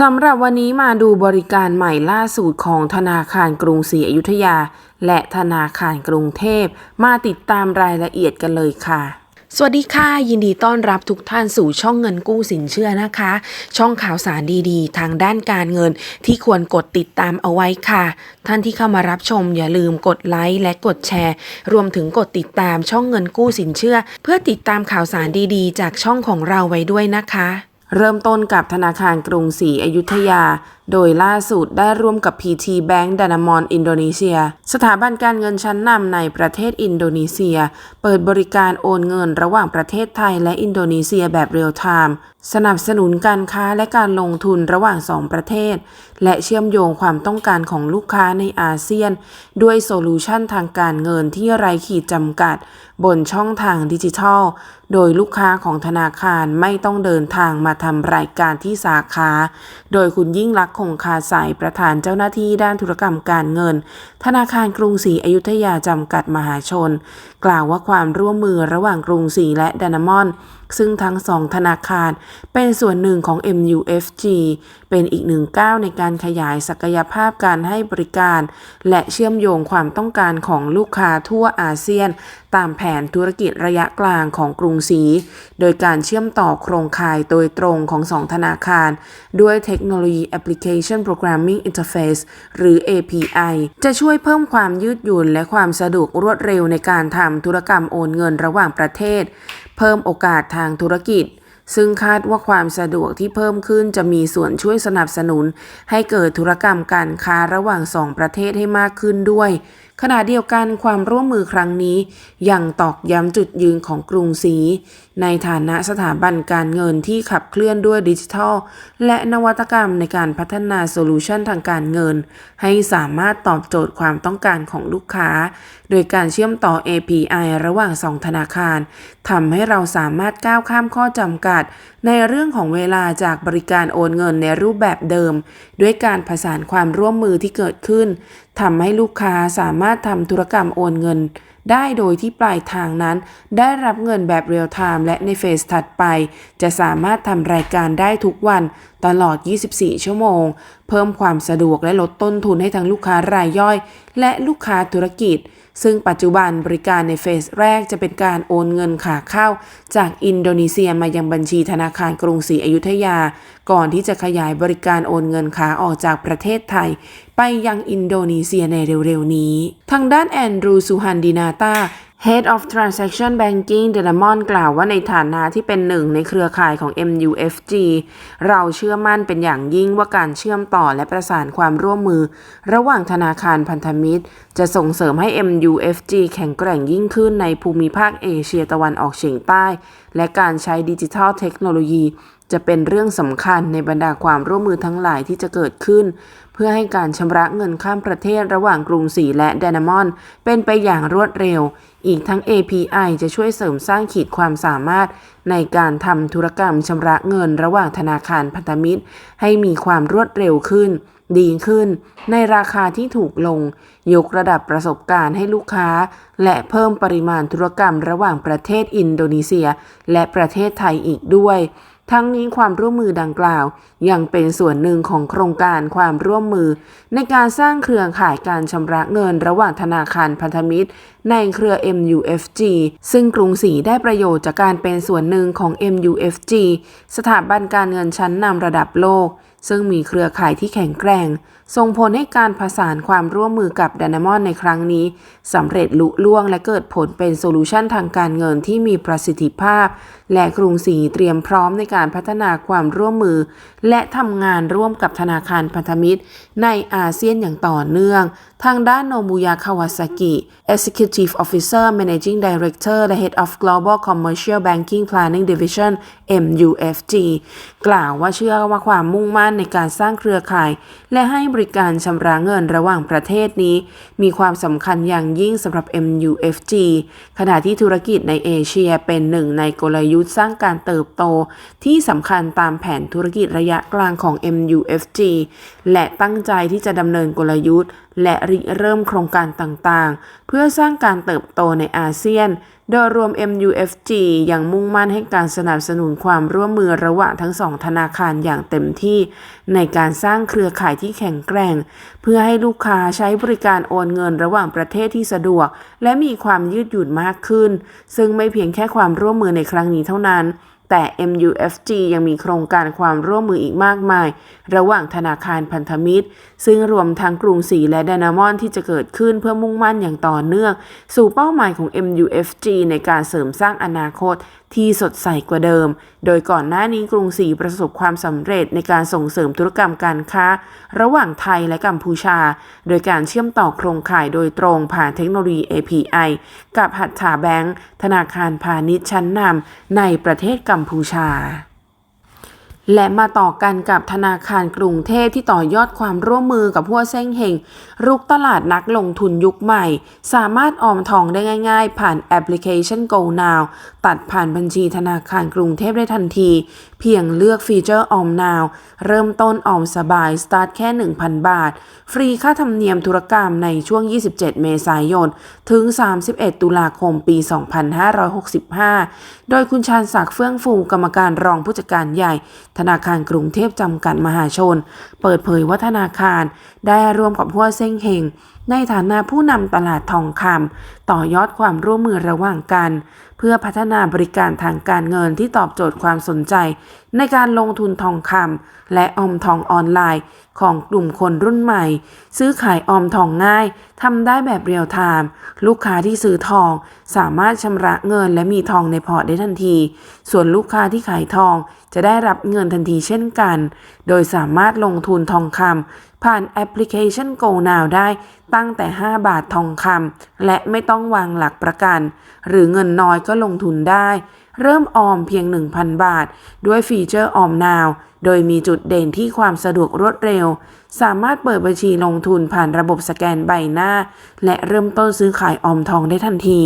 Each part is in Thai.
สำหรับวันนี้มาดูบริการใหม่ล่าสุดของธนาคารกรุงศรีอยุธยา และธนาคารกรุงเทพ มาติดตามรายละเอียดกันเลยค่ะสวัสดีค่ะยินดีต้อนรับทุกท่านสู่ช่องเงินกู้สินเชื่อนะคะ ช่องข่าวสารดีๆ ทางด้านการเงินที่ควรกดติดตามเอาไว้ค่ะ ท่านที่เข้ามารับชมอย่าลืมกดไลค์และกดแชร์ รวมถึงกดติดตามช่องเงินกู้สินเชื่อ เพื่อติดตามข่าวสารดีๆ จากช่องของเราไว้ด้วยนะคะ เริ่มต้นกับธนาคารกรุงศรีอยุธยา โดยล่าสุดได้ร่วมกับ PT Bank d a n a m o n อินโดนีเซีย สถาบันการเงินชั้นนำในประเทศอินโดนีเซีย เปิดบริการโอนเงินระหว่างประเทศไทยและอินโดนีเซียแบบเรียลไทม์สนับสนุนการค้าและการลงทุนระหว่างสองประเทศ และเชื่อมโยงความต้องการของลูกค้าในอาเซียน ด้วยโซลูชันทางการเงินที่ไร้ขีดจำกัด บนช่องทางดิจิทัล โดยลูกค้าของธนาคารไม่ต้องเดินทางมาทำรายการที่สาขา โดยคุณยิ่งรักคงคาสายประธานเจ้าหน้าที่ด้านธุรกรรมการเงิน ธนาคารกรุงศรีอยุธยาจำกัดมหาชน กล่าวว่าความร่วมมือระหว่างกรุงศรีและดานามอน ซึ่งทั้งสองธนาคารเป็นส่วนหนึ่งของ MUFG เป็นอีกหนึ่งก้าวในการขยายศักยภาพการให้บริการ และเชื่อมโยงความต้องการของลูกค้าทั่วอาเซียน ตามแผนธุรกิจระยะกลางของกรุงศรี โดยการเชื่อมต่อโครงข่ายโดยตรงของสองธนาคาร ด้วยเทคโนโลยี Application Programming Interface หรือ API จะช่วยเพิ่มความยืดหยุ่นและความสะดวกรวดเร็วในการทำธุรกรรมโอนเงินระหว่างประเทศ เพิ่มโอกาสทางธุรกิจ ซึ่งคาดว่าความสะดวกที่เพิ่มขึ้นจะมีส่วนช่วยสนับสนุน ให้เกิดธุรกรรมการค้าระหว่างสองประเทศให้มากขึ้นด้วย ขณะเดียวกันความร่วมมือครั้งนี้ยังตอกย้ำจุดยืนของกรุงศรีในฐานะสถาบันการเงินที่ขับเคลื่อนด้วยดิจิทัล และนวัตกรรมในการพัฒนาโซลูชันทางการเงิน ให้สามารถตอบโจทย์ความต้องการของลูกค้า โดยการเชื่อมต่อ API ระหว่างสองธนาคารทำให้เราสามารถก้าวข้ามข้อจำกัด ในเรื่องของเวลาจากบริการโอนเงินในรูปแบบเดิม ด้วยการผสานความร่วมมือที่เกิดขึ้น ทำให้ลูกค้าสามารถทำธุรกรรมโอนเงิน ได้โดยที่ปลายทางนั้น ได้รับเงินแบบเรียลไทม์และในเฟสถัดไป จะสามารถทำรายการได้ทุกวันตลอด 24 ชั่วโมง เพิ่มความสะดวกและลดต้นทุนให้ทั้งลูกค้ารายย่อย และลูกค้าธุรกิจ ซึ่งปัจจุบันบริการในเฟสแรกจะเป็นการโอนเงินขาเข้า จากอินโดนีเซียมายังบัญชีธนาคารกรุงศรีอยุธยา ก่อนที่จะขยายบริการโอนเงินขาออกจากประเทศไทย ไปยังอินโดนีเซียในเร็วๆนี้ ทางด้านแอนดรูซูฮันดินาตา Head of Transaction Banking d e l a m o n กล่าวว่าในฐานะที่เป็นหนึ่งในเครือข่ายของ MUFG เราเชื่อมั่นเป็นอย่างยิ่งว่าการเชื่อมต่อและประสานความร่วมมือ ระหว่างธนาคารพันธมิตร จะส่งเสริมให้ MUFG แข็งแกร่งยิ่งขึ้นในภูมิภาคเอเชียตะวันออกเฉียงใต้ และการใช้ดิจิทัลเทคโนโลยี จะเป็นเรื่องสำคัญในบรรดาความร่วมมือทั้งหลายที่จะเกิดขึ้น เพื่อให้การชำระเงินข้ามประเทศระหว่างกรุงศรีและเดนมอน เป็นไปอย่างรวดเร็ว อีกทั้ง API จะช่วยเสริมสร้างขีดความสามารถ ในการทำธุรกรรมชำระเงินระหว่างธนาคารพันธมิตร ให้มีความรวดเร็วขึ้น ดีขึ้น ในราคาที่ถูกลง ยกระดับประสบการณ์ให้ลูกค้า และเพิ่มปริมาณธุรกรรมระหว่างประเทศอินโดนีเซีย และประเทศไทยอีกด้วย ทั้งนี้ความร่วมมือดังกล่าว ยังเป็นส่วนหนึ่งของโครงการความร่วมมือ ในการสร้างเครือข่ายการชำระเงินระหว่างธนาคารพันธมิตร ในเครือ MUFG ซึ่งกรุงศรีได้ประโยชน์จากการเป็นส่วนหนึ่งของ MUFG สถาบันการเงินชั้นนำระดับโลก ซึ่งมีเครือข่ายที่แข็งแกร่ง ส่งผลให้การผสานความร่วมมือกับดานามอนในครั้งนี้สำเร็จลุล่วงและเกิดผลเป็นโซลูชันทางการเงินที่มีประสิทธิภาพ และกรุงศรีเตรียมพร้อมในการพัฒนาความร่วมมือ และทำงานร่วมกับธนาคารพันธมิตร ในอาเซียนอย่างต่อเนื่อง ทางด้านโนบุยาคาวาซากิ Executive Officer Managing Director และ Head of Global Commercial Banking Planning Division MUFG กล่าวว่าเชื่อว่าความมุ่งมั่นในการสร้างเครือข่าย และให้บริการชำระเงินระหว่างประเทศนี้ มีความสำคัญอย่างยิ่งสำหรับ MUFG ขณะที่ธุรกิจในเอเชียเป็นหนึ่งในกลยุทธ์สร้างการเติบโต ที่สำคัญตามแผนธุรกิจระยะกลางของ MUFG และตั้งใจที่จะดำเนินกลยุทธ์ และริเริ่มโครงการต่างๆ เพื่อสร้างการเติบโตในอาเซียน โดยรวม MUFG ยังมุ่งมั่นให้การสนับสนุนความร่วมมือระหว่างทั้งสองธนาคารอย่างเต็มที่ ในการสร้างเครือข่ายที่แข็งแกร่ง เพื่อให้ลูกค้าใช้บริการโอนเงินระหว่างประเทศที่สะดวก และมีความยืดหยุ่นมากขึ้น ซึ่งไม่เพียงแค่ความร่วมมือในครั้งนี้เท่านั้น แต่ MUFG ยังมีโครงการความร่วมมืออีกมากมาย ระหว่างธนาคารพันธมิตร ซึ่งรวมทั้งกรุงศรีและดานามอนที่จะเกิดขึ้นเพื่อมุ่งมั่นอย่างต่อเนื่อง สู่เป้าหมายของ MUFG ในการเสริมสร้างอนาคตที่สดใสกว่าเดิม โดยก่อนหน้านี้กรุงศรีประสบความสำเร็จในการส่งเสริมธุรกรรมการค้า ระหว่างไทยและกัมพูชา โดยการเชื่อมต่อโครงข่ายโดยตรงผ่านเทคโนโลยี API กับหัตถาแบงก์ธนาคารพาณิชย์ชั้นนำในประเทศกัมพูชา และมาต่อกันกับธนาคารกรุงเทพที่ต่อยอดความร่วมมือกับพวกเส้งเฮงรุกตลาดนักลงทุนยุคใหม่ สามารถออมทองได้ง่าย ๆ ผ่านแอปพลิเคชัน Go Now ตัดผ่านบัญชีธนาคารกรุงเทพได้ทันทีเพียงเลือกฟีเจอร์ออม Now เริ่มต้นออมสบาย สตาร์ทแค่ 1,000 บาท ฟรีค่าธรรมเนียมธุรกรรมในช่วง 27 เมษายน ถึง 31 ตุลาคมปี 2565 โดยคุณชาญศักดิ์เฟื่องฟูกรรมการรองผู้จัดการใหญ่ ธนาคารกรุงเทพจำกัดมหาชน เปิดเผยว่าธนาคาร ได้ร่วมกับพัวเซ้งเฮงในฐานะผู้นำตลาดทองคำต่อยอดความร่วมมือระหว่างกัน เพื่อพัฒนาบริการทางการเงินที่ตอบโจทย์ความสนใจ ในการลงทุนทองคำและออมทองออนไลน์ ของกลุ่มคนรุ่นใหม่ ซื้อขายออมทองง่ายทำได้แบบเรียลไทม์ลูกค้าที่ซื้อทอง สามารถชำระเงินและมีทองในพอร์ตได้ทันที ส่วนลูกค้าที่ขายทองจะได้รับเงินทันทีเช่นกัน โดยสามารถลงทุนทองคำผ่านแอปพลิเคชัน Go Now ได้ตั้งแต่ 5 บาททองคำและไม่ต้องวางหลักประกัน หรือเงินน้อยก็ลงทุนได้ เริ่มออมเพียง 1,000 บาท ด้วยฟีเจอร์ออมนาว โดยมีจุดเด่นที่ความสะดวกรวดเร็วสามารถเปิดบัญชีลงทุนผ่านระบบสแกนใบหน้า และเริ่มต้นซื้อขายออมทองได้ทันที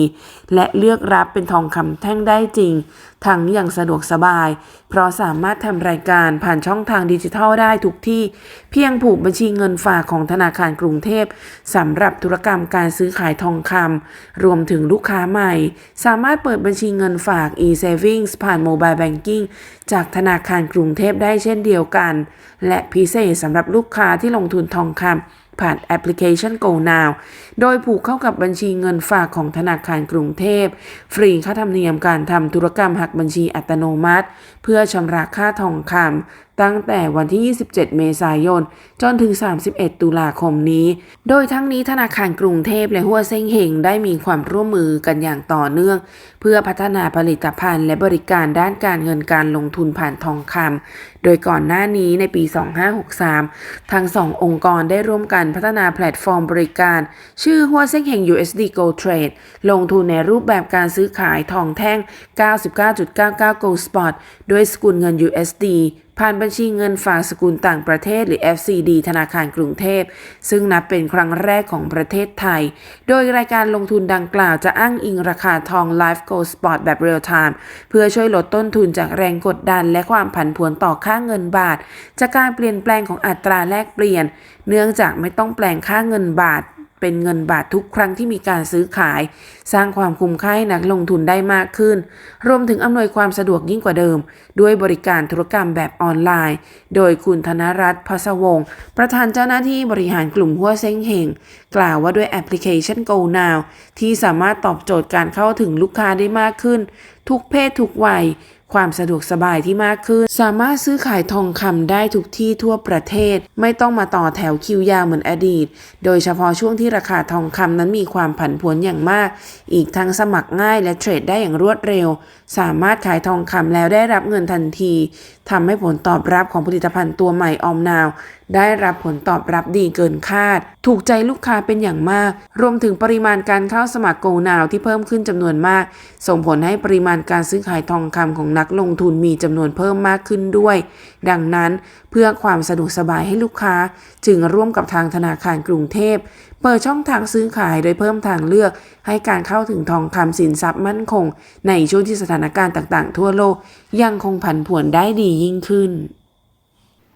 และเลือกรับเป็นทองคำแท่งได้จริง ทั้งอย่างสะดวกสบาย เพราะสามารถทำรายการผ่านช่องทางดิจิทัลได้ทุกที่ เพียงผูกบัญชีเงินฝากของธนาคารกรุงเทพสำหรับธุรกรรมการซื้อขายทองคำรวมถึงลูกค้าใหม่ สามารถเปิดบัญชีเงินฝาก e-savings ผ่าน mobile banking จากธนาคารกรุงเทพได้เช่นเดียวกัน และพิเศษสำหรับลูกค้าที่ลงทุนทองคำผ่านแอปพลิเคชัน Go Now โดยผูกเข้ากับบัญชีเงินฝากของธนาคารกรุงเทพ ฟรีค่าธรรมเนียมการทำธุรกรรมหักบัญชีอัตโนมัติ เพื่อชำระค่าทองคำ ตั้งแต่วันที่ 27 เมษายน จนถึง 31 ตุลาคมนี้ โดยทั้งนี้ธนาคารกรุงเทพและหัวเซ้งเฮงได้มีความร่วมมือกันอย่างต่อเนื่อง เพื่อพัฒนาผลิตภัณฑ์และบริการด้านการเงินการลงทุนผ่านทองคำ โดยก่อนหน้านี้ในปี 2563 ทั้งสององค์กรได้ร่วมกันพัฒนาแพลตฟอร์มบริการ ชื่อหัวเซ้งเฮง USD Gold Trade ลงทุนในรูปแบบการซื้อขายทองแท่ง 99.99 Gold Spot ด้วยสกุลเงิน USD ผ่านบัญชีเงินฝากสกุลต่างประเทศหรือ FCD ธนาคารกรุงเทพ ซึ่งนับเป็นครั้งแรกของประเทศไทย โดยรายการลงทุนดังกล่าวจะอ้างอิงราคาทอง Live Gold Spot แบบ Real Time เพื่อช่วยลดต้นทุนจากแรงกดดันและความผันผวนต่อค่าเงินบาท จากการเปลี่ยนแปลงของอัตราแลกเปลี่ยน เนื่องจากไม่ต้องแปลงค่าเงินบาท เป็นเงินบาททุกครั้งที่มีการซื้อขาย สร้างความคุ้มค่าให้นักลงทุนได้มากขึ้น รวมถึงอำนวยความสะดวกยิ่งกว่าเดิม ด้วยบริการธุรกรรมแบบออนไลน์ โดยคุณธนรัตน์พัสวงศ์ประธานเจ้าหน้าที่บริหารกลุ่มหัวเซ้งเฮงกล่าวว่าด้วยแอปพลิเคชัน Go Now ที่สามารถตอบโจทย์การเข้าถึงลูกค้าได้มากขึ้น ทุกเพศทุกวัย ความสะดวกสบายที่มากขึ้น สามารถซื้อขายทองคำได้ทุกที่ทั่วประเทศ ไม่ต้องมาต่อแถวคิวยาวเหมือนอดีต โดยเฉพาะช่วงที่ราคาทองคำนั้นมีความผันผวนอย่างมาก อีกทั้งสมัครง่ายและเทรดได้อย่างรวดเร็ว สามารถขายทองคำแล้วได้รับเงินทันทีทำให้ผลตอบรับของผลิตภัณฑ์ตัวใหม่ออมนาว ได้รับผลตอบรับดีเกินคาด ถูกใจลูกค้าเป็นอย่างมาก รวมถึงปริมาณการเข้าสมัครโกนาวที่เพิ่มขึ้นจำนวนมาก ส่งผลให้ปริมาณการซื้อขายทองคำของนักลงทุนมีจำนวนเพิ่มมากขึ้นด้วย ดังนั้นเพื่อความสะดวกสบายให้ลูกค้า จึงร่วมกับทางธนาคารกรุงเทพเปิดช่องทางซื้อขายโดยเพิ่มทางเลือก ให้การเข้าถึงทองคำสินทรัพย์มั่นคง ในช่วงที่สถานการณ์ต่างๆ ทั่วโลกยังคงผันผวนได้ดียิ่งขึ้น